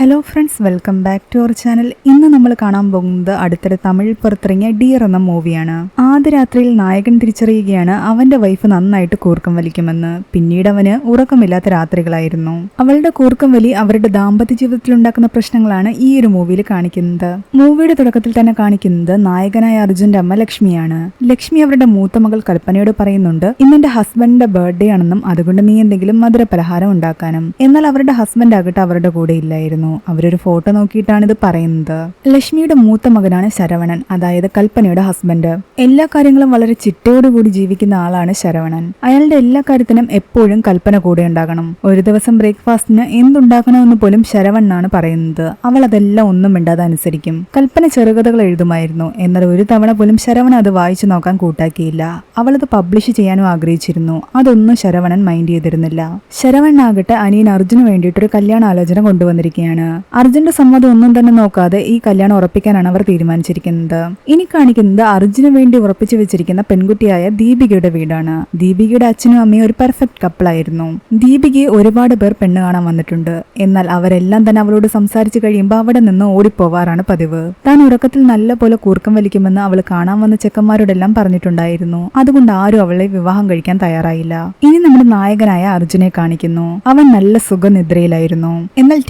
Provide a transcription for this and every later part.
Hello friends welcome back to our channel ഇന്ന് നമ്മൾ കാണാൻ പോകുന്നത് അടുത്തിടെ തമിഴ് പുറത്തിറങ്ങിയ ഡിയർ എന്ന മൂവിയാണ് ആദ്യ രാത്രിയിൽ നായകൻ തിരിച്ചറിയുകയാണ് അവന്റെ വൈഫ് നന്നായിട്ട് കൂർക്കം വലിക്കുമെന്ന്. പിന്നീട് അവന് ഉറക്കമില്ലാത്ത രാത്രികളായിരുന്നു. അവളുടെ കൂർക്കം വലി അവരുടെ ദാമ്പത്യ ജീവിതത്തിൽ ഉണ്ടാക്കുന്ന പ്രശ്നങ്ങളാണ് ഈ ഒരു മൂവിയിൽ കാണിക്കുന്നത്. മൂവിയുടെ തുടക്കത്തിൽ തന്നെ കാണിക്കുന്നത് നായകനായ അർജുന്റെ അമ്മ ലക്ഷ്മിയാണ്. ലക്ഷ്മി അവരുടെ മൂത്ത മകൾ കൽപ്പനയോട് പറയുന്നുണ്ട് ഇന്ന് എന്റെ ഹസ്ബൻഡിന്റെ ബർത്ത്ഡേ ആണെന്നും അതുകൊണ്ട് നീ എന്തെങ്കിലും മധുര പലഹാരം ഉണ്ടാക്കാനും. എന്നാൽ അവരുടെ ഹസ്ബൻഡ് ആകട്ടെ അവരുടെ കൂടെ ഇല്ലായിരുന്നു. അവരൊരു ഫോട്ടോ നോക്കിയിട്ടാണ് ഇത് പറയുന്നത്. ലക്ഷ്മിയുടെ മൂത്ത മകനാണ് ശരവണൻ അതായത് കൽപ്പനയുടെ ഹസ്ബൻഡ് എല്ലാ കാര്യങ്ങളും വളരെ ചിട്ടയോടുകൂടി ജീവിക്കുന്ന ആളാണ് ശരവണൻ. അയാളുടെ എല്ലാ കാര്യത്തിനും എപ്പോഴും കൽപ്പന കൂടെ ഉണ്ടാകണം. ഒരു ദിവസം ബ്രേക്ക്ഫാസ്റ്റിന് എന്തുണ്ടാക്കണമെന്ന് പോലും ശരവണ്ണാണ് പറയുന്നത്. അവൾ അതെല്ലാം ഒന്നും മിണ്ടാതെ അനുസരിക്കും. കൽപ്പന ചെറുകഥകൾ എഴുതുമായിരുന്നു. എന്നാൽ ഒരു തവണ പോലും ശരവണൻ അത് വായിച്ചു നോക്കാൻ കൂട്ടാക്കിയില്ല. അവൾ അത് പബ്ലിഷ് ചെയ്യാനും ആഗ്രഹിച്ചിരുന്നു. അതൊന്നും ശരവണൻ മൈൻഡ് ചെയ്തിരുന്നില്ല. ശരവണ്ണാകട്ടെ അനിയൻ അർജുന് വേണ്ടിയിട്ടൊരു കല്യാണ ആലോചന കൊണ്ടുവന്നിരിക്കുകയാണ് അർജുന്റെ സമ്മതം ഒന്നും തന്നെ നോക്കാതെ ഈ കല്യാണം ഉറപ്പിക്കാനാണ് അവർ തീരുമാനിച്ചിരിക്കുന്നത്. ഇനി കാണിക്കുന്നത് അർജുന് വേണ്ടി ഉറപ്പിച്ചു വെച്ചിരിക്കുന്ന പെൺകുട്ടിയായ ദീപികയുടെ വീടാണ്. ദീപികയുടെ അച്ഛനും അമ്മയും ഒരു പെർഫെക്റ്റ് കപ്പിളായിരുന്നു ദീപികയെ ഒരുപാട് പേർ പെണ്ണ് കാണാൻ വന്നിട്ടുണ്ട്. എന്നാൽ അവരെല്ലാം തന്നെ അവളോട് സംസാരിച്ചു കഴിയുമ്പോൾ അവിടെ നിന്ന് ഓടിപ്പോവാറാണ് പതിവ്. താൻ ഉറക്കത്തിൽ നല്ല പോലെ കൂർക്കം വലിക്കുമെന്ന് അവൾ കാണാൻ വന്ന ചെക്കന്മാരോടെല്ലാം പറഞ്ഞിട്ടുണ്ടായിരുന്നു. അതുകൊണ്ട് ആരും അവളെ വിവാഹം കഴിക്കാൻ തയ്യാറായില്ല. ഇനി നമ്മുടെ നായകനായ അർജുനെ കാണിക്കുന്നു. അവൻ നല്ല സുഖനിദ്രയിലായിരുന്നു. എന്നാൽ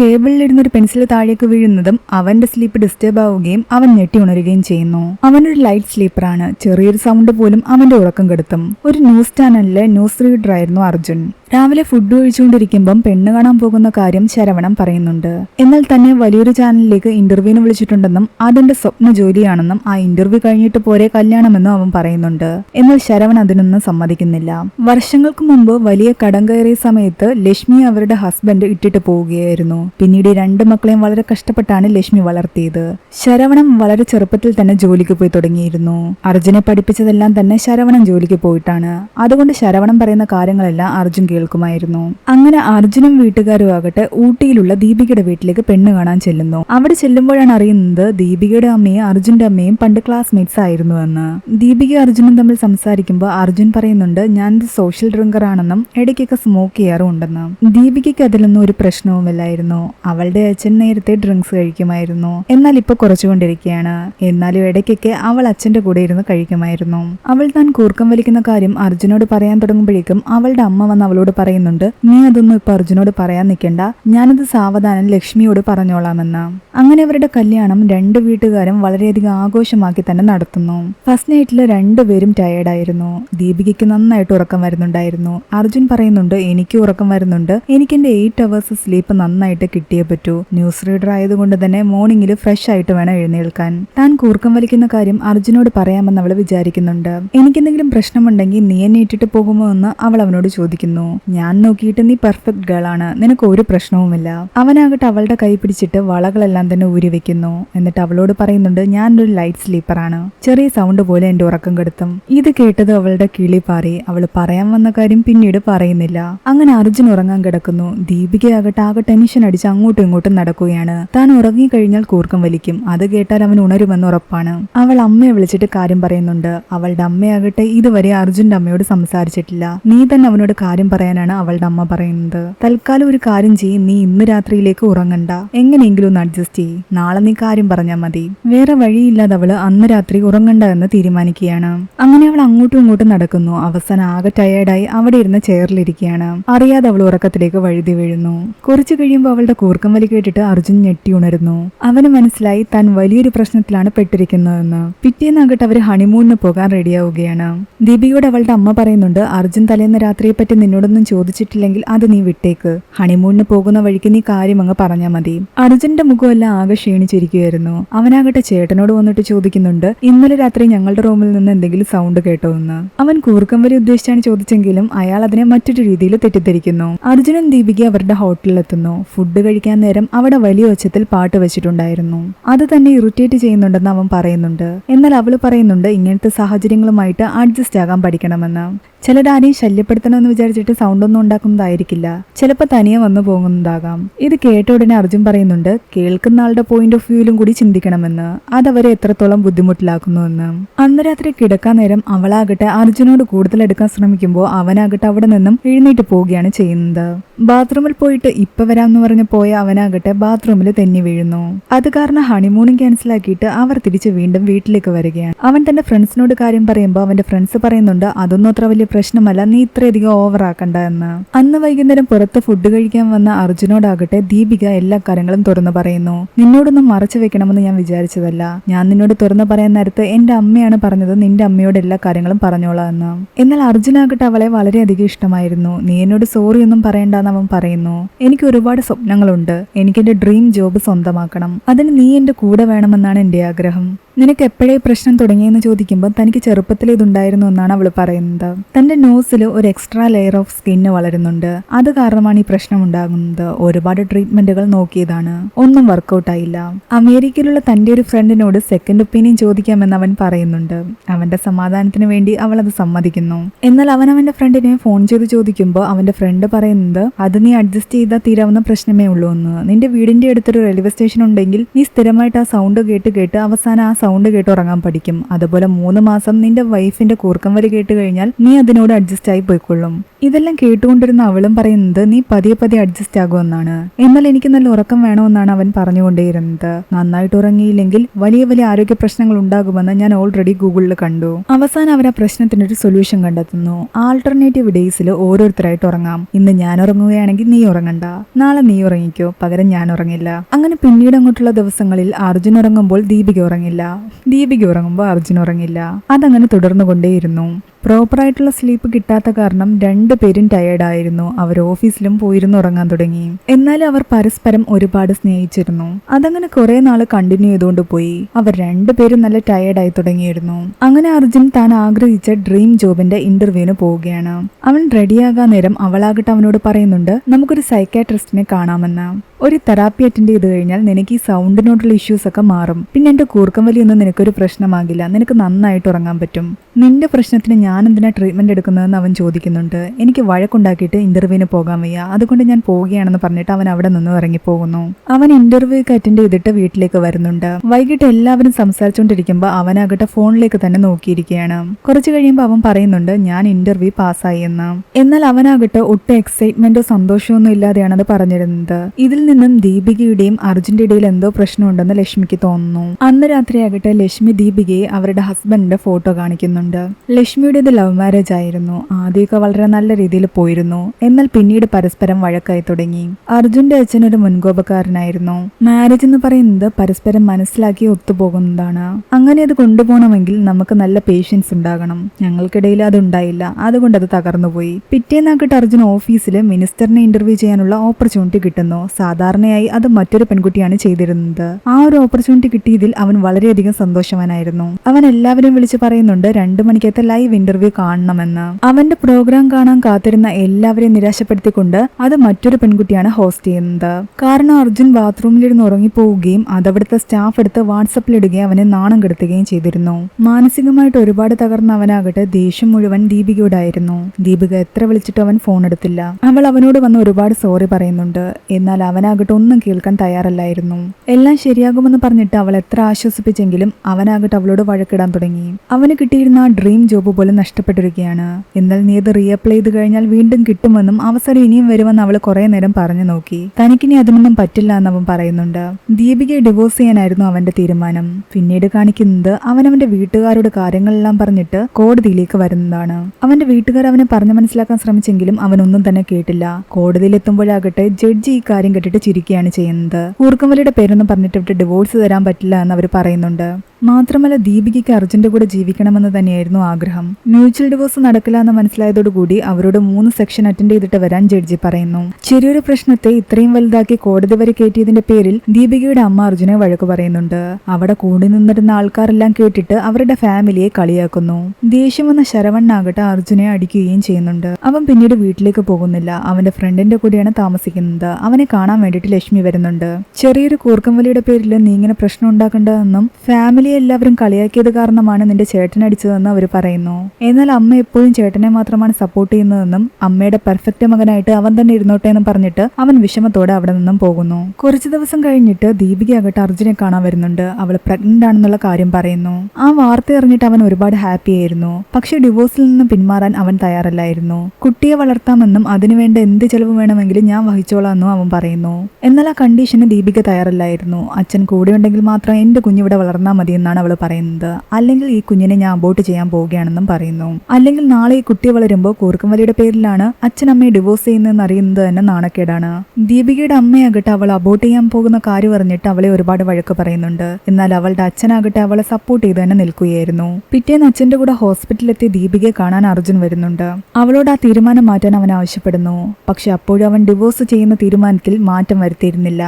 ടേബിളിലിരുന്ന ഒരു പെൻസിൽ താഴേക്ക് വീഴുന്നതും അവന്റെ സ്ലീപ്പ് ഡിസ്റ്റേബ് ആവുകയും അവൻ ഞെട്ടി ഉണരുകയും ചെയ്യുന്നു. അവനൊരു ലൈറ്റ് സ്ലീപ്പറാണ്. ചെറിയൊരു സൗണ്ട് പോലും അവന്റെ ഉറക്കം കെടുത്തും. ഒരു ന്യൂസ് ചാനലിലെ ന്യൂസ് റീഡർ ആയിരുന്നു അർജുൻ. രാവിലെ ഫുഡ് ഒഴിച്ചുകൊണ്ടിരിക്കുമ്പം പെണ്ണ് കാണാൻ പോകുന്ന കാര്യം ശരവണം പറയുന്നുണ്ട്. എന്നാൽ തന്നെ വലിയൊരു ചാനലിലേക്ക് ഇന്റർവ്യൂവിന് വിളിച്ചിട്ടുണ്ടെന്നും അതെന്റെ സ്വപ്ന ജോലിയാണെന്നും ആ ഇന്റർവ്യൂ കഴിഞ്ഞിട്ട് പോരെ കല്യാണമെന്നും അവൻ പറയുന്നുണ്ട്. എന്നാൽ ശരവൺ അതിനൊന്നും സമ്മതിക്കുന്നില്ല. വർഷങ്ങൾക്ക് മുമ്പ് വലിയ കടം കയറിയ സമയത്ത് ലക്ഷ്മി അവരുടെ ഹസ്ബൻഡ് ഇട്ടിട്ട് പോവുകയായിരുന്നു. പിന്നീട് രണ്ട് മക്കളെയും വളരെ കഷ്ടപ്പെട്ടാണ് ലക്ഷ്മി വളർത്തിയത്. ശരവണം വളരെ ചെറുപ്പത്തിൽ തന്നെ ജോലിക്ക് പോയി തുടങ്ങിയിരുന്നു. അർജുനെ പഠിപ്പിച്ചതെല്ലാം തന്നെ ശരവണം ജോലിക്ക് പോയിട്ടാണ്. അതുകൊണ്ട് ശരവണം പറയുന്ന കാര്യങ്ങളെല്ലാം അർജുൻ കേൾക്കുമായിരുന്നു. അങ്ങനെ അർജുനും വീട്ടുകാരും ആകട്ടെ ഊട്ടിയിലുള്ള ദീപികയുടെ വീട്ടിലേക്ക് പെണ്ണ് കാണാൻ ചെല്ലുന്നു. അവിടെ ചെല്ലുമ്പോഴാണ് അറിയുന്നത് ദീപികയുടെ അമ്മയും അർജുന്റെ അമ്മയും പണ്ട് ക്ലാസ്മേറ്റ്സ് ആയിരുന്നു എന്ന്. ദീപിക അർജുനും തമ്മിൽ സംസാരിക്കുമ്പോൾ അർജുൻ പറയുന്നുണ്ട് ഞാൻ സോഷ്യൽ ഡ്രിങ്കർ ആണെന്നും ഇടയ്ക്കൊക്കെ സ്മോക്ക് ചെയ്യാറും ഉണ്ടെന്ന് ദീപികയ്ക്ക് അതിലൊന്നും ഒരു പ്രശ്നവുമില്ലായിരുന്നു അവളുടെ അച്ഛൻ നേരത്തെ ഡ്രിങ്ക്സ് കഴിക്കുമായിരുന്നു. എന്നാൽ ഇപ്പൊ കുറച്ചുകൊണ്ടിരിക്കുകയാണ്. എന്നാലും ഇടയ്ക്കൊക്കെ അവൾ അച്ഛന്റെ കൂടെ ഇരുന്ന് കഴിക്കുമായിരുന്നു. അവൾ താൻ കൂർക്കം വലിക്കുന്ന കാര്യം അർജുനോട് പറയാൻ തുടങ്ങുമ്പോഴേക്കും അവളുടെ അമ്മ വന്ന് അവളോട് പറയുന്നുണ്ട്. നീ അതൊന്നും ഇപ്പൊ അർജുനോട് പറയാൻ നിൽക്കണ്ട ഞാനത് സാവധാനം ലക്ഷ്മിയോട് പറഞ്ഞോളാമെന്ന്. അങ്ങനെ അവരുടെ കല്യാണം രണ്ട് വീട്ടുകാരും വളരെയധികം ആഘോഷമാക്കി തന്നെ നടത്തുന്നു. ഫസ്റ്റ് നൈറ്റിൽ രണ്ടുപേരും ടയേർഡായിരുന്നു ദീപികയ്ക്ക് നന്നായിട്ട് ഉറക്കം വരുന്നുണ്ടായിരുന്നു. അർജുൻ പറയുന്നുണ്ട് എനിക്ക് ഉറക്കം വരുന്നുണ്ട്. എനിക്ക് എന്റെ എയ്റ്റ് അവേഴ്സ് സ്ലീപ്പ് നന്നായിട്ട് കിട്ടിയേ പറ്റൂ. ന്യൂസ് റീഡർ ആയതുകൊണ്ട് തന്നെ മോർണിംഗിൽ ഫ്രഷ് ആയിട്ട് വേണം എഴുന്നേൽക്കാൻ. താൻ കൂർക്കം വലിക്കുന്ന കാര്യം അർജുനോട് പറയാമെന്ന് അവൾ വിചാരിക്കുന്നുണ്ട്. എനിക്കെന്തെങ്കിലും പ്രശ്നമുണ്ടെങ്കിൽ നീ എന്നെ ഇട്ടിട്ട് പോകുമോ എന്ന് അവൾ അവനോട് ചോദിക്കുന്നു. ഞാൻ നോക്കിയിട്ട് നീ പെർഫെക്റ്റ് ഗേൾ ആണ്. നിനക്ക് ഒരു പ്രശ്നവുമില്ല. അവനാകട്ടെ അവളുടെ കൈ പിടിച്ചിട്ട് വളകളെല്ലാം തന്നെ ഊരി വെക്കുന്നു. എന്നിട്ട് അവളോട് പറയുന്നുണ്ട് ഞാൻ ഒരു ലൈറ്റ് സ്ലീപ്പറാണ് ചെറിയ സൗണ്ട് പോലെ എന്റെ ഉറക്കം കെടുത്തും. ഇത് കേട്ടത് അവളുടെ കിളി പാറി. അവൾ പറയാൻ വന്ന കാര്യം പിന്നീട് പറയുന്നില്ല. അങ്ങനെ അർജുൻ ഉറങ്ങാൻ കിടക്കുന്നു. ദീപികയാകട്ടെ ആകെ ടെൻഷൻ അടിച്ച് അങ്ങോട്ടും ഇങ്ങോട്ടും നടക്കുകയാണ്. താൻ ഉറങ്ങിക്കഴിഞ്ഞാൽ കൂർക്കം വലിക്കും. അത് കേട്ടാൽ അവൻ ഉണരുമെന്ന് ഉറപ്പാണ്. അവൾ അമ്മയെ വിളിച്ചിട്ട് കാര്യം പറയുന്നുണ്ട്. അവളുടെ അമ്മയാകട്ടെ ഇതുവരെ അർജുന്റെ അമ്മയോട് സംസാരിച്ചിട്ടില്ല. നീ തന്നെ അവനോട് കാര്യം പറയാനാണ് അവളുടെ അമ്മ പറയുന്നത്. തൽക്കാലം ഒരു കാര്യം ചെയ്യും നീ ഇന്ന് രാത്രിയിലേക്ക് ഉറങ്ങണ്ട. എങ്ങനെയെങ്കിലും ഒന്ന് അഡ്ജസ്റ്റ് ചെയ്യ്. നാളെ നീ കാര്യം പറഞ്ഞാൽ മതി. വേറെ വഴിയില്ലാതെ അവൾ അന്ന് രാത്രി ഉറങ്ങണ്ട എന്ന് തീരുമാനിക്കുകയാണ്. അങ്ങനെ അവൾ അങ്ങോട്ടും ഇങ്ങോട്ടും നടക്കുന്നു. അവസാനം ആകെ ടയേർഡായി അവിടെ ഇരുന്ന ചെയറിലിരിക്കുകയാണ് അറിയാതെ അവൾ ഉറക്കത്തിലേക്ക് വഴുതി വീഴുന്നു. കുറച്ചു കഴിയുമ്പോൾ അവളുടെ കൂർക്കം വലി കേട്ടിട്ട് അർജുൻ ഞെട്ടി ഉണരുന്നു. അവന് മനസ്സിലായി താൻ വലിയൊരു പ്രശ്നത്തിലാണ് പെട്ടിരിക്കുന്നതെന്ന്. പിറ്റേന്നാകട്ടെ അവർ ഹണിമൂണിന് പോകാൻ റെഡിയാവുകയാണ് ദീപികയോട് അവളുടെ അമ്മ പറയുന്നുണ്ട് അർജുൻ തലേന്ന് രാത്രിയെ പറ്റി നിന്നോടൊന്നും ചോദിച്ചിട്ടില്ലെങ്കിൽ അത് നീ വിട്ടേക്ക്. ഹണിമൂണിന് പോകുന്ന വഴിക്ക് നീ കാര്യം അങ്ങ് പറഞ്ഞാൽ മതി. അർജുന്റെ മുഖമെല്ലാം ആകെ ക്ഷീണിച്ചിരിക്കുകയായിരുന്നു. അവനാകട്ടെ ചേട്ടനോട് വന്നിട്ട് ചോദിക്കുന്നുണ്ട് ഇന്നലെ രാത്രി ഞങ്ങളുടെ റൂമിൽ നിന്ന് എന്തെങ്കിലും സൗണ്ട് കേട്ടോ എന്ന്? അവൻ കൂർക്കം വരെ ഉദ്ദേശിച്ചാണ് ചോദിച്ചെങ്കിലും അയാൾ അതിനെ മറ്റൊരു രീതിയിൽ തെറ്റിദ്ധരിക്കുന്നു. അർജുനും ദീപിക അവരുടെ ഹോട്ടലിലെത്തുന്നു ഫുഡ് കഴിക്കാൻ നേരം അവിടെ വലിയ ഒച്ചത്തിൽ പാട്ട് വെച്ചിട്ടുണ്ടായിരുന്നു. അത് തന്നെ ഇറിറ്റേറ്റ് ചെയ്യുന്നുണ്ടെന്ന് അവൻ പറയുന്നുണ്ട്. എന്നാൽ അവൾ പറയുന്നുണ്ട് ഇങ്ങനത്തെ സാഹചര്യങ്ങളുമായിട്ട് അഡ്ജസ്റ്റ് ആകാൻ പഠിക്കണമെന്ന്. ചിലരാരെയും ശല്യപ്പെടുത്തണമെന്ന് വിചാരിച്ചിട്ട് സൗണ്ട് ഒന്നും ഉണ്ടാക്കുന്നതായിരിക്കില്ല. ചിലപ്പോൾ തനിയെ വന്നു പോകുന്നതാകാം. ഇത് കേട്ട ഉടനെ അർജുൻ പറയുന്നുണ്ട് കേൾക്കുന്ന ആളുടെ പോയിന്റ് ഓഫ് വ്യൂയിലും കൂടി ചിന്തിക്കണമെന്ന്. അതവരെ എത്രത്തോളം ബുദ്ധിമുട്ടിലാക്കുന്നുവെന്ന്. അന്ന് രാത്രി കിടക്കാൻ നേരം അവളാകട്ടെ അർജുനോട് കൂടുതൽ എടുക്കാൻ ശ്രമിക്കുമ്പോൾ അവനാകട്ടെ അവിടെ നിന്നും എഴുന്നേറ്റ് പോവുകയാണ് ചെയ്യുന്നത്. ബാത്റൂമിൽ പോയിട്ട് ഇപ്പൊ വരാമെന്ന് പറഞ്ഞ് പോയ അവനാകട്ടെ ബാത്റൂമിൽ തെന്നി വീഴുന്നു. അത് കാരണം ഹണിമൂണും ക്യാൻസൽ ആക്കിയിട്ട് അവർ തിരിച്ച് വീണ്ടും വീട്ടിലേക്ക് വരികയാണ്. അവൻ തന്റെ ഫ്രണ്ട്സിനോട് കാര്യം പറയുമ്പോൾ അവന്റെ ഫ്രണ്ട്സ് പറയുന്നുണ്ട് അതൊന്നും അത്ര വലിയ പ്രശ്നമല്ല നീ ഇത്രയധികം ഓവർ ആക്കണ്ട എന്ന്. അന്ന് വൈകുന്നേരം പുറത്ത് ഫുഡ് കഴിക്കാൻ വന്ന അർജുനോടാകട്ടെ ദീപിക എല്ലാ കാര്യങ്ങളും തുറന്നു പറയുന്നു. നിന്നോടൊന്നും മറച്ചു വെക്കണമെന്ന് ഞാൻ വിചാരിച്ചതല്ല. ഞാൻ നിന്നോട് തുറന്നു പറയാൻ നേരത്ത് എന്റെ അമ്മയാണ് പറഞ്ഞത് നിന്റെ അമ്മയോട് എല്ലാ കാര്യങ്ങളും പറഞ്ഞോളാം എന്ന്. എന്നാൽ അർജുനാകട്ടെ അവളെ വളരെയധികം ഇഷ്ടമായിരുന്നു. നീ എന്നോട് സോറി ഒന്നും പറയണ്ടെന്ന് അവൻ പറയുന്നു എനിക്ക് ഒരുപാട് സ്വപ്നങ്ങളുണ്ട്. എനിക്ക് എന്റെ ഡ്രീം ജോബ് സ്വന്തമാക്കണം. അതിന് നീ എന്റെ കൂടെ വേണമെന്നാണ് എന്റെ ആഗ്രഹം. നിനക്ക് എപ്പോഴേ പ്രശ്നം തുടങ്ങിയെന്ന് ചോദിക്കുമ്പോൾ തനിക്ക് ചെറുപ്പത്തിൽ ഇതുണ്ടായിരുന്നു എന്നാണ് അവൾ പറയുന്നത്. തന്റെ നോസിൽ ഒരു എക്സ്ട്രാ ലെയർ ഓഫ് സ്കിന്ന് വളരുന്നുണ്ട്. അത് കാരണമാണ് ഈ പ്രശ്നം ഉണ്ടാകുന്നത്. ഒരുപാട് ട്രീറ്റ്മെന്റുകൾ നോക്കിയതാണ്. ഒന്നും വർക്കൗട്ട് ആയില്ല. അമേരിക്കയിലുള്ള തന്റെ ഒരു ഫ്രണ്ടിനോട് സെക്കൻഡ് ഒപ്പീനിയൻ ചോദിക്കാമെന്ന് അവൻ പറയുന്നുണ്ട്. അവന്റെ സമാധാനത്തിന് വേണ്ടി അവൾ അത് സമ്മതിക്കുന്നു. എന്നാൽ അവൻ അവന്റെ ഫ്രണ്ടിനെ ഫോൺ ചെയ്ത് ചോദിക്കുമ്പോൾ അവന്റെ ഫ്രണ്ട് പറയുന്നത് അത് നീ അഡ്ജസ്റ്റ് ചെയ്താൽ തീരാവുന്ന പ്രശ്നമേ ഉള്ളൂ എന്ന്. നിന്റെ വീടിന്റെ അടുത്തൊരു റെയിൽവേ സ്റ്റേഷൻ ഉണ്ടെങ്കിൽ നീ സ്ഥിരമായിട്ട് ആ സൗണ്ട് കേട്ട് കേട്ട് അവസാനം ആ സൗണ്ട് കേട്ട് ഉറങ്ങാൻ പഠിക്കും. അതുപോലെ മൂന്ന് മാസം നിന്റെ വൈഫിന്റെ കൂർക്കം വലി കേട്ട് കഴിഞ്ഞാൽ നീ അതിനോട് അഡ്ജസ്റ്റ് ആയി പോയിക്കൊള്ളും. ഇതെല്ലാം കേട്ടുകൊണ്ടിരുന്ന അവളും പറയുന്നത് നീ പതിയെ പതിയെ അഡ്ജസ്റ്റ് ആകുമെന്നാണ്. എന്നാൽ എനിക്ക് നല്ല ഉറക്കം വേണമെന്നാണ് അവൻ പറഞ്ഞുകൊണ്ടേയിരുന്നത്. നന്നായിട്ട് ഉറങ്ങിയില്ലെങ്കിൽ വലിയ വലിയ ആരോഗ്യ പ്രശ്നങ്ങൾ ഉണ്ടാകുമെന്ന് ഞാൻ ഓൾറെഡി ഗൂഗിളിൽ കണ്ടു. അവസാനം അവർ ആ പ്രശ്നത്തിന് ഒരു സൊല്യൂഷൻ കണ്ടെത്തുന്നു. ആൾട്ടർനേറ്റീവ് ഡേയ്സിൽ ഓരോരുത്തരായിട്ട് ഉറങ്ങാം. ഇന്ന് ഞാൻ ഉറങ്ങുകയാണെങ്കിൽ നീ ഉറങ്ങണ്ട. നാളെ നീ ഉറങ്ങിക്കോ. പകരം ഞാൻ ഉറങ്ങില്ല. അങ്ങനെ പിന്നീട് അങ്ങോട്ടുള്ള ദിവസങ്ങളിൽ അർജുൻ ഉറങ്ങുമ്പോൾ ദീപിക ഉറങ്ങില്ല. ദീപിക ഉറങ്ങുമ്പോൾ അർജുൻ ഉറങ്ങില്ല. അതങ്ങനെ തുടർന്നു കൊണ്ടേയിരുന്നു പ്രോപ്പറായിട്ടുള്ള സ്ലീപ്പ് കിട്ടാത്ത കാരണം രണ്ടുപേരും ടയേർഡായിരുന്നു അവർ ഓഫീസിലും പോയിരുന്നു ഉറങ്ങാൻ തുടങ്ങി. എന്നാലും അവർ പരസ്പരം ഒരുപാട് സ്നേഹിച്ചിരുന്നു. അതങ്ങനെ കുറെ നാൾ കണ്ടിന്യൂ ചെയ്തുകൊണ്ട് പോയി. അവർ രണ്ടുപേരും നല്ല ടയേർഡായി തുടങ്ങിയിരുന്നു. അങ്ങനെ അർജുൻ താൻ ആഗ്രഹിച്ച ഡ്രീം ജോബിന്റെ ഇന്റർവ്യൂവിന് പോവുകയാണ്. അവൻ റെഡിയാകാൻ നേരം അവളാകട്ടെ അവനോട് പറയുന്നുണ്ട് നമുക്കൊരു സൈക്കാട്രിസ്റ്റിനെ കാണാമെന്ന്. ഒരു തെറാപ്പി അറ്റൻഡ് ചെയ്ത് കഴിഞ്ഞാൽ നിനക്ക് ഈ സൗണ്ടിനോടുള്ള ഇഷ്യൂസ് ഒക്കെ മാറും. പിന്നെ എന്റെ കൂർക്കം വലിയൊന്നും നിനക്കൊരു പ്രശ്നമാകില്ല. നിനക്ക് നന്നായിട്ട് ഉറങ്ങാൻ പറ്റും. നിന്റെ പ്രശ്നത്തിന് ഞാൻ എന്തിനാ ട്രീറ്റ്മെന്റ് എടുക്കുന്നതെന്ന് അവൻ ചോദിക്കുന്നുണ്ട്. എനിക്ക് വഴക്കുണ്ടാക്കിയിട്ട് ഇന്റർവ്യൂവിന് പോകാൻ വയ്യ. അതുകൊണ്ട് ഞാൻ പോവുകയാണെന്ന് പറഞ്ഞിട്ട് അവൻ അവിടെ നിന്ന് ഇറങ്ങിപ്പോകുന്നു. അവൻ ഇന്റർവ്യൂക്ക് അറ്റൻഡ് ചെയ്തിട്ട് വീട്ടിലേക്ക് വരുന്നുണ്ട്. വൈകിട്ട് എല്ലാവരും സംസാരിച്ചുകൊണ്ടിരിക്കുമ്പോൾ അവനാകട്ടെ ഫോണിലേക്ക് തന്നെ നോക്കിയിരിക്കുകയാണ്. കുറച്ച് കഴിയുമ്പോൾ അവൻ പറയുന്നുണ്ട് ഞാൻ ഇന്റർവ്യൂ പാസ്സായി എന്ന്. എന്നാൽ അവനാകട്ടെ ഒട്ടും എക്സൈറ്റ്മെന്റോ സന്തോഷമൊന്നും ഇല്ലാതെയാണ് അത് പറഞ്ഞിരുന്നത്. ഇതിൽ നിന്നും ദീപികയുടെയും അർജുന്റെ ഇടയിൽ എന്തോ പ്രശ്നമുണ്ടെന്ന് ലക്ഷ്മിക്ക് തോന്നുന്നു. അന്ന് രാത്രിയാകട്ടെ ലക്ഷ്മി ദീപികയെ അവരുടെ ഹസ്ബൻഡിന്റെ ഫോട്ടോ കാണിക്കുന്നുണ്ട്. ലക്ഷ്മിയുടേത് ലവ് മാരേജ് ആയിരുന്നു. ആദ്യമൊക്കെ വളരെ നല്ല രീതിയിൽ പോയിരുന്നു. എന്നാൽ പിന്നീട് പരസ്പരം വഴക്കായി തുടങ്ങി. അർജുന്റെ അച്ഛൻ ഒരു മുൻകോപക്കാരനായിരുന്നു. മാരേജ് എന്ന് പറയുന്നത് പരസ്പരം മനസ്സിലാക്കി ഒത്തുപോകുന്നതാണ്. അങ്ങനെ അത് കൊണ്ടുപോകണമെങ്കിൽ നമുക്ക് നല്ല പേഷ്യൻസ് ഉണ്ടാകണം. ഞങ്ങൾക്കിടയിൽ അത് ഉണ്ടായില്ല അതുകൊണ്ട് അത് തകർന്നുപോയി. പിറ്റേന്നാക്കിട്ട് അർജുൻ ഓഫീസിൽ മിനിസ്റ്ററിനെ ഇന്റർവ്യൂ ചെയ്യാനുള്ള ഓപ്പർച്യൂണിറ്റി കിട്ടുന്നു. സാധാരണയായി അത് മറ്റൊരു പെൺകുട്ടിയാണ് ചെയ്തിരുന്നത്. ആ ഒരു ഓപ്പർച്യൂണിറ്റി കിട്ടിയതിൽ അവൻ വളരെയധികം സന്തോഷവാനായിരുന്നു. അവൻ എല്ലാവരും വിളിച്ചു പറയുന്നുണ്ട് രണ്ടു മണിക്കത്തെ ലൈവ് ഇന്റർവ്യൂ കാണണമെന്ന്. അവന്റെ പ്രോഗ്രാം കാണാൻ കാത്തിരുന്ന എല്ലാവരെയും നിരാശപ്പെടുത്തിക്കൊണ്ട് അത് മറ്റൊരു പെൺകുട്ടിയാണ് ഹോസ്റ്റ് ചെയ്യുന്നത്. കാരണം അർജുൻ ബാത്റൂമിലിരുന്ന് ഉറങ്ങിപ്പോവുകയും അതവിടുത്തെ സ്റ്റാഫ് എടുത്ത് വാട്സപ്പിലിടുകയും അവനെ നാണം കെടുത്തുകയും ചെയ്തിരുന്നു. മാനസികമായിട്ട് ഒരുപാട് തകർന്ന അവനാകട്ടെ ദേഷ്യം മുഴുവൻ ദീപികയോടായിരുന്നു. ദീപിക എത്ര വിളിച്ചിട്ടും അവൻ ഫോൺ എടുത്തില്ല. അവൾ അവനോട് വന്ന് ഒരുപാട് സോറി പറയുന്നുണ്ട്. എന്നാൽ അവനാകട്ടെ ഒന്നും കേൾക്കാൻ തയ്യാറല്ലായിരുന്നു. എല്ലാം ശരിയാകുമെന്ന് പറഞ്ഞിട്ട് അവൾ എത്ര ആശ്വസിപ്പിച്ചെങ്കിലും അവനാകട്ടെ അവളോട് വഴക്കിടാൻ തുടങ്ങി. അവന് കിട്ടിയിരുന്ന ആ ഡ്രീം ജോബ് പോലും നഷ്ടപ്പെട്ടിരിക്കുകയാണ്. എന്നാൽ നീ അത് റീഅപ്ലൈ ചെയ്ത് കഴിഞ്ഞാൽ വീണ്ടും കിട്ടുമെന്നും അവസരം ഇനിയും വരുമെന്ന് അവൾ കുറെ നേരം പറഞ്ഞു നോക്കി. തനിക്കിനി അതിനൊന്നും പറ്റില്ല എന്ന് അവൻ പറയുന്നുണ്ട്. ദീപികയെ ഡിവോഴ്സ് ചെയ്യാനായിരുന്നു അവന്റെ തീരുമാനം. പിന്നീട് കാണിക്കുന്നത് അവൻ അവന്റെ വീട്ടുകാരോട് കാര്യങ്ങളെല്ലാം പറഞ്ഞിട്ട് കോടതിയിലേക്ക് വരുന്നതാണ്. അവന്റെ വീട്ടുകാർ അവനെ പറഞ്ഞു മനസ്സിലാക്കാൻ ശ്രമിച്ചെങ്കിലും അവനൊന്നും തന്നെ കേട്ടില്ല. കോടതിയിൽ എത്തുമ്പോഴാകട്ടെ ജഡ്ജി ഈ കാര്യം കേട്ടിട്ട് ചിരിക്കുകയാണ് ചെയ്യുന്നത്. ഊർക്കമലിയുടെ പേരൊന്നും പറഞ്ഞിട്ട് ഇവിടെ ഡിവോഴ്സ് തരാൻ പറ്റില്ല എന്ന് അവർ പറയുന്നുണ്ട്. മാത്രമല്ല ദീപികയ്ക്ക് അർജുന്റെ കൂടെ ജീവിക്കണമെന്ന് തന്നെയായിരുന്നു ആഗ്രഹം. മ്യൂച്വൽ ഡിവോഴ്സ് നടക്കില്ല എന്ന് മനസ്സിലായതോടുകൂടി അവരോട് മൂന്ന് സെക്ഷൻ അറ്റൻഡ് ചെയ്തിട്ട് വരാൻ ജഡ്ജി പറയുന്നു. ചെറിയൊരു പ്രശ്നത്തെ ഇത്രയും വലുതാക്കി കോടതി വരെ കയറ്റിയതിന്റെ പേരിൽ ദീപികയുടെ അമ്മ അർജുനെ വഴക്ക് പറയുന്നുണ്ട്. അവിടെ കൂടി നിന്നിരുന്ന ആൾക്കാരെല്ലാം കേട്ടിട്ട് അവരുടെ ഫാമിലിയെ കളിയാക്കുന്നു. ദേഷ്യം വന്ന ശരവണ്ണാകട്ടെ അർജുനെ അടിക്കുകയും ചെയ്യുന്നുണ്ട്. അവൻ പിന്നീട് വീട്ടിലേക്ക് പോകുന്നില്ല. അവന്റെ ഫ്രണ്ടിന്റെ കൂടെയാണ് താമസിക്കുന്നത്. അവനെ കാണാൻ വേണ്ടിയിട്ട് ലക്ഷ്മി വരുന്നുണ്ട്. ചെറിയൊരു കൂർക്കംവലിയുടെ പേരിൽ നീ ഇങ്ങനെ പ്രശ്നം ഉണ്ടാക്കേണ്ടതെന്നും ഫാമിലി ഫാമിലി എല്ലാവരും കളിയാക്കിയത് കാരണമാണ് നിന്റെ ചേട്ടൻ അടിച്ചതെന്ന് അവർ പറയുന്നു. എന്നാൽ അമ്മ എപ്പോഴും ചേട്ടനെ മാത്രമാണ് സപ്പോർട്ട് ചെയ്യുന്നതെന്നും അമ്മയുടെ പെർഫെക്റ്റ് മകനായിട്ട് അവൻ തന്നെ ഇരുന്നോട്ടെ എന്നും പറഞ്ഞിട്ട് അവൻ വിഷമത്തോടെ അവിടെ നിന്നും പോകുന്നു. കുറച്ച് ദിവസം കഴിഞ്ഞിട്ട് ദീപിക ആകട്ടെ അർജുനെ കാണാൻ വരുന്നുണ്ട്. അവൾ പ്രഗ്നന്റ് ആണെന്നുള്ള കാര്യം പറയുന്നു. ആ വാർത്ത അറിഞ്ഞിട്ട് അവൻ ഒരുപാട് ഹാപ്പി ആയിരുന്നു. പക്ഷെ ഡിവോഴ്സിൽ നിന്ന് പിന്മാറാൻ അവൻ തയ്യാറല്ലായിരുന്നു. കുട്ടിയെ വളർത്താമെന്നും അതിനുവേണ്ട എന്ത് ചെലവ് വേണമെങ്കിലും ഞാൻ വഹിച്ചോളാം എന്നും അവൻ പറയുന്നു. എന്നാൽ ആ കണ്ടീഷന് ദീപിക തയ്യാറല്ലായിരുന്നു. അച്ഛൻ കൂടെ ഉണ്ടെങ്കിൽ മാത്രം എന്റെ കുഞ്ഞിവിടെ വളർന്നാൽ മതി എന്നാണ് അവൾ പറയുന്നത്. അല്ലെങ്കിൽ ഈ കുഞ്ഞിനെ ഞാൻ അബോട്ട് ചെയ്യാൻ പോവുകയാണെന്നും പറയുന്നു. അല്ലെങ്കിൽ നാളെ ഈ കുട്ടി വളരുമ്പോൾ കൂർക്കംവലിയുടെ പേരിലാണ് അച്ഛനമ്മയെ ഡിവോഴ്സ് ചെയ്യുന്നതെന്ന് അറിയുന്നത് തന്നെ നാണക്കേടാണ്. ദീപികയുടെ അമ്മയാകട്ടെ അവൾ അബോട്ട് ചെയ്യാൻ പോകുന്ന കാര്യം അറിഞ്ഞിട്ട് അവളെ ഒരുപാട് വഴക്ക് പറയുന്നുണ്ട്. എന്നാൽ അവളുടെ അച്ഛനാകട്ടെ അവളെ സപ്പോർട്ട് ചെയ്ത് തന്നെ നിൽക്കുകയായിരുന്നു. പിറ്റേന്ന് അച്ഛന്റെ കൂടെ ഹോസ്പിറ്റലിലെത്തി ദീപികയെ കാണാൻ അർജുൻ വരുന്നുണ്ട്. അവളോട് ആ തീരുമാനം മാറ്റാൻ അവൻ ആവശ്യപ്പെടുന്നു. പക്ഷെ അപ്പോഴും അവൻ ഡിവോഴ്സ് ചെയ്യുന്ന തീരുമാനത്തിൽ മാറ്റം വരുത്തിയിരുന്നില്ല.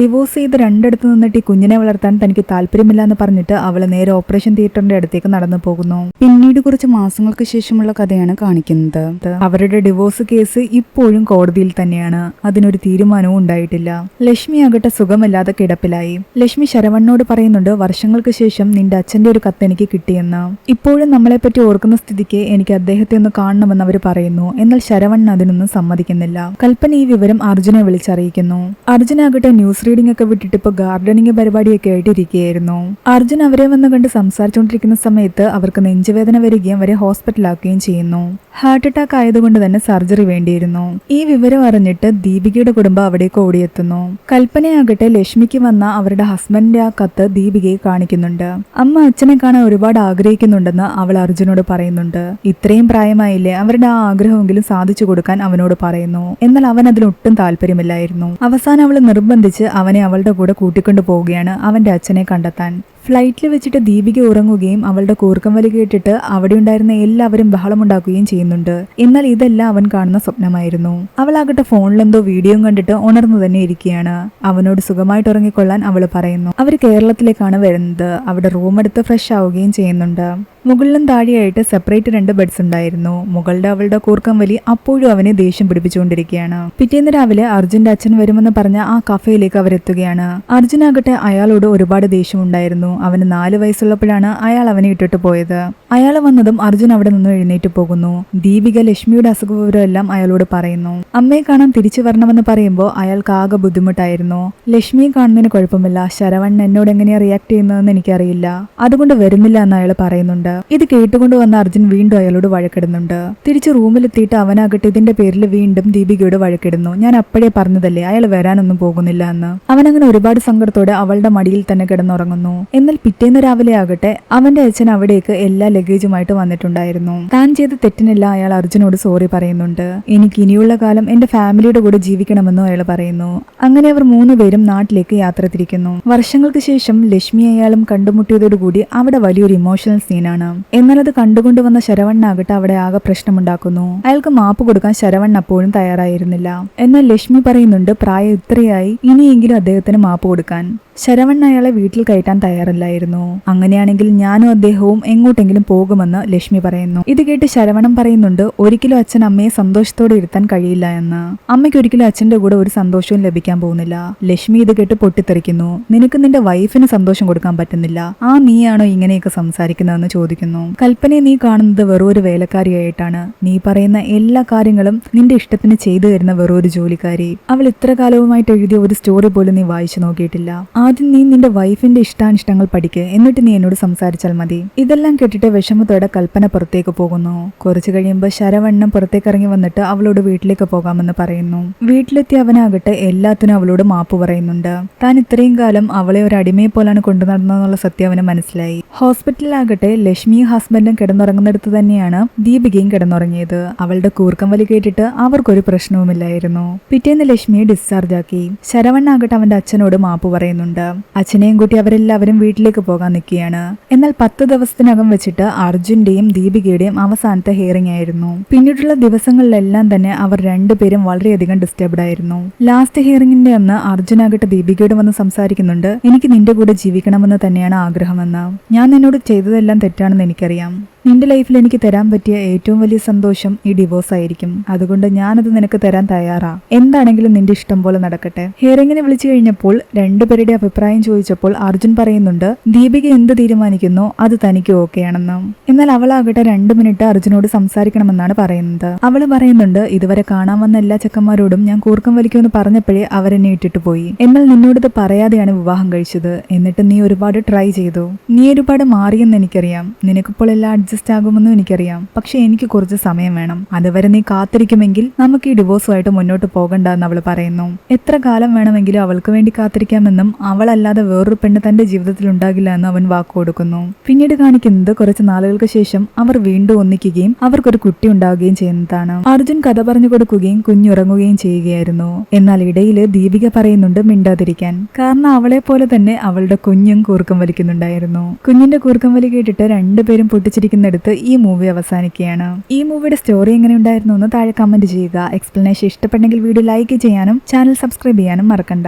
ഡിവോഴ്സ് ചെയ്ത് രണ്ടിടത്ത് നിന്നിട്ട് ഈ കുഞ്ഞിനെ വളർത്താൻ തനിക്ക് താല്പര്യമില്ല എന്ന് പറഞ്ഞിട്ട് അവൾ നേരെ ഓപ്പറേഷൻ തിയേറ്ററിന്റെ അടുത്തേക്ക് നടന്നു പോകുന്നു. പിന്നീട് കുറച്ച് മാസങ്ങൾക്ക് ശേഷമുള്ള കഥയാണ് കാണിക്കുന്നത്. അവരുടെ ഡിവോഴ്സ് കേസ് ഇപ്പോഴും കോടതിയിൽ തന്നെയാണ്. അതിനൊരു തീരുമാനവും ഉണ്ടായിട്ടില്ല. ലക്ഷ്മി ആകട്ടെ സുഖമില്ലാതെ കിടപ്പിലായി. ലക്ഷ്മി ശരവണ്ണോട് പറയുന്നുണ്ട് വർഷങ്ങൾക്ക് ശേഷം നിന്റെ അച്ഛന്റെ ഒരു കത്ത് എനിക്ക് കിട്ടിയെന്ന്. ഇപ്പോഴും നമ്മളെപ്പറ്റി ഓർക്കുന്ന സ്ഥിതിക്ക് എനിക്ക് അദ്ദേഹത്തെ ഒന്ന് കാണണമെന്ന് അവർ പറയുന്നു. എന്നാൽ ശരവണ്ണ അതിനൊന്നും സമ്മതിക്കുന്നില്ല. കൽപ്പന ഈ വിവരം അർജുനെ വിളിച്ചറിയിക്കുന്നു. അർജുനാകട്ടെ ന്യൂസ് റീഡിംഗ് ഒക്കെ വിട്ടിട്ട് ഇപ്പൊ ഗാർഡനിങ് പരിപാടിയൊക്കെ ആയിട്ട് ഇരിക്കുകയായിരുന്നു അവരെ വന്ന് കണ്ട് സംസാരിച്ചുകൊണ്ടിരിക്കുന്ന സമയത്ത് അവർക്ക് നെഞ്ചുവേദന വരികയും അവരെ ഹോസ്പിറ്റലാക്കുകയും ചെയ്യുന്നു. ഹാർട്ട് അറ്റാക്ക് ആയതുകൊണ്ട് തന്നെ സർജറി വേണ്ടിയിരുന്നു. ഈ വിവരം അറിഞ്ഞിട്ട് ദീപികയുടെ കുടുംബം അവിടേക്ക് ഓടിയെത്തുന്നു. കൽപ്പനയാകട്ടെ ലക്ഷ്മിക്ക് വന്ന അവരുടെ ഹസ്ബൻഡിന്റെ ആ കത്ത് ദീപികയെ കാണിക്കുന്നുണ്ട്. അമ്മ അച്ഛനെ കാണാൻ ഒരുപാട് ആഗ്രഹിക്കുന്നുണ്ടെന്ന് അവൾ അർജുനോട് പറയുന്നുണ്ട്. ഇത്രയും പ്രായമായില്ലേ അവരുടെ ആ ആഗ്രഹമെങ്കിലും സാധിച്ചു കൊടുക്കാൻ അവനോട് പറയുന്നു. എന്നാൽ അവൻ അതിലൊട്ടും താല്പര്യമില്ലായിരുന്നു. അവസാനം അവൾ നിർബന്ധിച്ച് അവനെ അവളുടെ കൂടെ കൂട്ടിക്കൊണ്ടു പോവുകയാണ് അവന്റെ അച്ഛനെ കണ്ടെത്താൻ. ഫ്ലൈറ്റിൽ വെച്ചിട്ട് ദീപിക ഉറങ്ങുകയും അവളുടെ കൂർക്കം വലി കേട്ടിട്ട് അവിടെ ഉണ്ടായിരുന്ന എല്ലാവരും ബഹളമുണ്ടാക്കുകയും ചെയ്യുന്നുണ്ട്. എന്നാൽ ഇതെല്ലാം അവൻ കാണുന്ന സ്വപ്നമായിരുന്നു. അവളാകട്ടെ ഫോണിലെന്തോ വീഡിയോ കണ്ടിട്ട് ഉണർന്നു തന്നെ ഇരിക്കുകയാണ്. അവനോട് സുഖമായിട്ട് ഉറങ്ങിക്കൊള്ളാൻ അവൾ പറയുന്നു. അവർ കേരളത്തിലേക്കാണ് വരുന്നത്. അവിടെ റൂം എടുത്ത് ഫ്രഷ് ആവുകയും ചെയ്യുന്നുണ്ട്. മുകളിലും താഴെയായിട്ട് സെപ്പറേറ്റ് രണ്ട് ബെഡ്സ് ഉണ്ടായിരുന്നു. മുകളുടെ അവളുടെ കൂർക്കം വലി അപ്പോഴും അവനെ ദേഷ്യം പിടിപ്പിച്ചുകൊണ്ടിരിക്കുകയാണ്. പിറ്റേന്ന് രാവിലെ അർജുന്റെ അച്ഛൻ വരുമെന്ന് പറഞ്ഞ ആ കഫയിലേക്ക് അവരെത്തുകയാണ്. അർജുനാകട്ടെ അയാളോട് ഒരുപാട് ദേഷ്യമുണ്ടായിരുന്നു. അവന് നാല് വയസ്സുള്ളപ്പോഴാണ് അയാൾ അവനെ ഇട്ടിട്ട് പോയത്. അയാൾ വന്നതും അർജുൻ അവിടെ നിന്ന് എഴുന്നേറ്റ് പോകുന്നു. ദീപിക ലക്ഷ്മിയുടെ അസുഖവിവരമെല്ലാം അയാളോട് പറയുന്നു. അമ്മയെ കാണാൻ തിരിച്ചു വരണമെന്ന് പറയുമ്പോൾ അയാൾക്ക് ആകെ ബുദ്ധിമുട്ടായിരുന്നു. ലക്ഷ്മിയെ കാണുന്നതിന് കുഴപ്പമില്ല. ശരവൺ എന്നോട് എങ്ങനെയാ റിയാക്ട് ചെയ്യുന്നതെന്ന് എനിക്കറിയില്ല. അതുകൊണ്ട് വരുന്നില്ല എന്ന് അയാൾ പറയുന്നുണ്ട്. ഇത് കേട്ടുകൊണ്ട് വന്ന അർജുൻ വീണ്ടും അയാളോട് വഴക്കിടുന്നുണ്ട്. തിരിച്ച് റൂമിലെത്തിയിട്ട് അവനാകട്ടെ ഇതിന്റെ പേരിൽ വീണ്ടും ദീപികയോട് വഴക്കിടുന്നു. ഞാൻ അപ്പോഴേ പറഞ്ഞതല്ലേ അയാൾ വരാനൊന്നും പോകുന്നില്ല എന്ന്. അവനങ്ങനെ ഒരുപാട് സങ്കടത്തോടെ അവളുടെ മടിയിൽ തന്നെ കിടന്നുറങ്ങുന്നു. എന്നാൽ പിറ്റേന്ന് രാവിലെ ആകട്ടെ അവന്റെ അച്ഛൻ അവിടേക്ക് എല്ലാ ലഗേജുമായിട്ട് വന്നിട്ടുണ്ടായിരുന്നു. താൻ ചെയ്ത തെറ്റിനെല്ലാം അയാൾ അർജുനോട് സോറി പറയുന്നുണ്ട്. എനിക്ക് ഇനിയുള്ള കാലം എന്റെ ഫാമിലിയുടെ കൂടെ ജീവിക്കണമെന്നും അയാൾ പറയുന്നു. അങ്ങനെ അവർ മൂന്നുപേരും നാട്ടിലേക്ക് യാത്ര തിരിക്കുന്നു. വർഷങ്ങൾക്ക് ശേഷം ലക്ഷ്മി അയാളും കണ്ടുമുട്ടിയതോടുകൂടി അവിടെ വലിയൊരു ഇമോഷണൽ സീനാണ് എന്നാൽ അത് കണ്ടുകൊണ്ടുവന്ന ശരവണ്ണാകട്ടെ അവിടെ ആകെ പ്രശ്നമുണ്ടാക്കുന്നു. അയാൾക്ക് മാപ്പ് കൊടുക്കാൻ ശരവൺ അപ്പോഴും തയ്യാറായിരുന്നില്ല. എന്നാൽ ലക്ഷ്മി പറയുന്നുണ്ട് പ്രായം ഇത്രയായി ഇനിയെങ്കിലും അദ്ദേഹത്തിന് മാപ്പ് കൊടുക്കാൻ. ശരവൺ അയാളെ വീട്ടിൽ കയറ്റാൻ തയ്യാറല്ലായിരുന്നു. അങ്ങനെയാണെങ്കിൽ ഞാനും അദ്ദേഹവും എങ്ങോട്ടെങ്കിലും പോകുമെന്ന് ലക്ഷ്മി പറയുന്നു. ഇത് കേട്ട് ശരവണം പറയുന്നുണ്ട് ഒരിക്കലും അച്ഛൻ അമ്മയെ സന്തോഷത്തോടെ ഇരുത്താൻ കഴിയില്ല എന്ന്. അമ്മയ്ക്ക് ഒരിക്കലും അച്ഛന്റെ കൂടെ ഒരു സന്തോഷവും ലഭിക്കാൻ പോകുന്നില്ല. ലക്ഷ്മി ഇത് കേട്ട് പൊട്ടിത്തെറിക്കുന്നു. നിനക്ക് നിന്റെ വൈഫിന് സന്തോഷം കൊടുക്കാൻ പറ്റുന്നില്ല. ആ നീയാണോ ഇങ്ങനെയൊക്കെ സംസാരിക്കുന്നതെന്ന് ചോദിക്കുന്നു. കൽപ്പനയെ നീ കാണുന്നത് വെറൊരു വേലക്കാരിയായിട്ടാണ്. നീ പറയുന്ന എല്ലാ കാര്യങ്ങളും നിന്റെ ഇഷ്ടത്തിന് ചെയ്തു തരുന്ന വെറും ഒരു ജോലിക്കാരി. അവൾ ഇത്ര കാലവുമായിട്ട് എഴുതിയ ഒരു സ്റ്റോറി പോലും നീ വായിച്ചു നോക്കിയിട്ടില്ല. ആദ്യം നീ നിന്റെ വൈഫിന്റെ ഇഷ്ടാനിഷ്ടങ്ങൾ പഠിക്കുക എന്നിട്ട് നീ എന്നോട് സംസാരിച്ചാൽ മതി. ഇതെല്ലാം കേട്ടിട്ട് വിഷമത്തോടെ കൽപ്പന പുറത്തേക്ക് പോകുന്നു. കുറച്ചു കഴിയുമ്പോൾ ശരവണ്ണം പുറത്തേക്ക് ഇറങ്ങി വന്നിട്ട് അവളോട് വീട്ടിലേക്ക് പോകാമെന്ന് പറയുന്നു. വീട്ടിലെത്തി അവനാകട്ടെ എല്ലാത്തിനും അവളോട് മാപ്പ് പറയുന്നുണ്ട്. താൻ ഇത്രയും കാലം അവളെ ഒരു അടിമയെ പോലാണ് കൊണ്ടു നടന്നതെന്നുള്ള സത്യം അവന് മനസ്സിലായി. ഹോസ്പിറ്റലിലാകട്ടെ ലക്ഷ്മി ഹസ്ബൻഡും കിടന്നുറങ്ങുന്നിടത്ത് തന്നെയാണ് ദീപികയും കിടന്നുറങ്ങിയത്. അവളുടെ കൂർക്കം വലി കേട്ടിട്ട് അവർക്കൊരു പ്രശ്നവുമില്ലായിരുന്നു. പിറ്റേന്ന് ലക്ഷ്മിയെ ഡിസ്ചാർജ് ആക്കി. ശരവണ്ണാകട്ടെ അവന്റെ അച്ഛനോട് മാപ്പ് പറയുന്നുണ്ട്. അച്ഛനെയും കൂട്ടി അവരെല്ലാവരും വീട്ടിലേക്ക് പോകാൻ നിൽക്കുകയാണ്. എന്നാൽ പത്ത് ദിവസത്തിനകം വെച്ചിട്ട് അർജുന്റെയും ദീപികയുടെയും അവസാനത്തെ ഹിയറിംഗ് ആയിരുന്നു. പിന്നീടുള്ള ദിവസങ്ങളിലെല്ലാം തന്നെ അവർ രണ്ടുപേരും വളരെയധികം ഡിസ്റ്റർബ്ഡ് ആയിരുന്നു. ലാസ്റ്റ് ഹിയറിംഗിന്റെ അന്ന് അർജുനാകട്ടെ ദീപികയോട് വന്ന് സംസാരിക്കുന്നുണ്ട് എനിക്ക് നിന്റെ കൂടെ ജീവിക്കണമെന്ന് തന്നെയാണ് ആഗ്രഹമെന്ന്. ഞാൻ നിന്നോട് ചെയ്തതെല്ലാം തെറ്റാണെന്ന് എനിക്കറിയാം. നിന്റെ ലൈഫിൽ എനിക്ക് തരാൻ പറ്റിയ ഏറ്റവും വലിയ സന്തോഷം ഈ ഡിവോഴ്സ് ആയിരിക്കും. അതുകൊണ്ട് ഞാനത് നിനക്ക് തരാൻ തയ്യാറാ. എന്താണെങ്കിലും നിന്റെ ഇഷ്ടം പോലെ നടക്കട്ടെ. ഹിയറിങ്ങിനെ വിളിച്ചു കഴിഞ്ഞപ്പോൾ രണ്ടുപേരുടെ അഭിപ്രായം ചോദിച്ചപ്പോൾ അർജുൻ പറയുന്നുണ്ട് ദീപിക എന്ത് തീരുമാനിക്കുന്നു? അത് തനിക്ക് ഓക്കെയാണെന്ന്. എന്നാൽ അവളാകട്ടെ രണ്ടു മിനിറ്റ് അർജുനോട് സംസാരിക്കണമെന്നാണ് പറയുന്നത്. അവൾ പറയുന്നുണ്ട് ഇതുവരെ കാണാൻ വന്ന എല്ലാ ചെക്കന്മാരോടും ഞാൻ കൂർക്കം വലിക്കുമെന്ന് പറഞ്ഞപ്പോഴേ അവരെന്നെ ഇട്ടിട്ട് പോയി. എന്നാൽ നിന്നോടത് പറയാതെയാണ് വിവാഹം കഴിച്ചത്. എന്നിട്ട് നീ ഒരുപാട് ട്രൈ ചെയ്തു. നീ ഒരുപാട് മാറിയെന്ന് എനിക്കറിയാം. നിനക്കിപ്പോൾ എല്ലാം അഡ്ജസ്റ്റ് ആകുമെന്നും എനിക്കറിയാം. പക്ഷെ എനിക്ക് കുറച്ച് സമയം വേണം. അതുവരെ നീ കാത്തിരിക്കുമെങ്കിൽ നമുക്ക് ഈ ഡിവോഴ്സുമായിട്ട് മുന്നോട്ട് പോകണ്ട എന്ന് അവൾ പറയുന്നു. എത്ര കാലം വേണമെങ്കിലും അവൾക്ക് വേണ്ടി കാത്തിരിക്കാമെന്നും അവളല്ലാതെ വേറൊരു പെണ്ണ് തന്റെ ജീവിതത്തിൽ ഉണ്ടാകില്ല എന്ന് അവൻ വാക്കു കൊടുക്കുന്നു. പിന്നീട് കാണിക്കുന്നത് കുറച്ച് നാളുകൾക്ക് ശേഷം അവർ വീണ്ടും ഒന്നിക്കുകയും അവർക്കൊരു കുട്ടി ഉണ്ടാവുകയും ചെയ്യുന്നതാണ്. അർജുൻ കഥ പറഞ്ഞു കൊടുക്കുകയും കുഞ്ഞുറങ്ങുകയും ചെയ്യുകയായിരുന്നു. എന്നാൽ ഇടയിൽ ദീപിക പറയുന്നുണ്ട് മിണ്ടാതിരിക്കാൻ. കാരണം അവളെ പോലെ തന്നെ അവളുടെ കുഞ്ഞും കൂർക്കം വലിക്കുന്നുണ്ടായിരുന്നു. കുഞ്ഞിന്റെ കൂർക്കം വലി കേട്ടിട്ട് രണ്ടുപേരും പൊട്ടിച്ചിരിക്കുന്നിടത്ത് ഈ മൂവി അവസാനിക്കുകയാണ്. ഈ മൂവിയുടെ സ്റ്റോറി എങ്ങനെ ഉണ്ടായിരുന്നു എന്ന് താഴെ കമന്റ് ചെയ്യുക. എക്സ്പ്ലനേഷൻ ഇഷ്ടപ്പെട്ടെങ്കിൽ വീഡിയോ ലൈക്ക് ചെയ്യാനും ചാനൽ സബ്സ്ക്രൈബ് ചെയ്യാനും മറക്കണ്ട.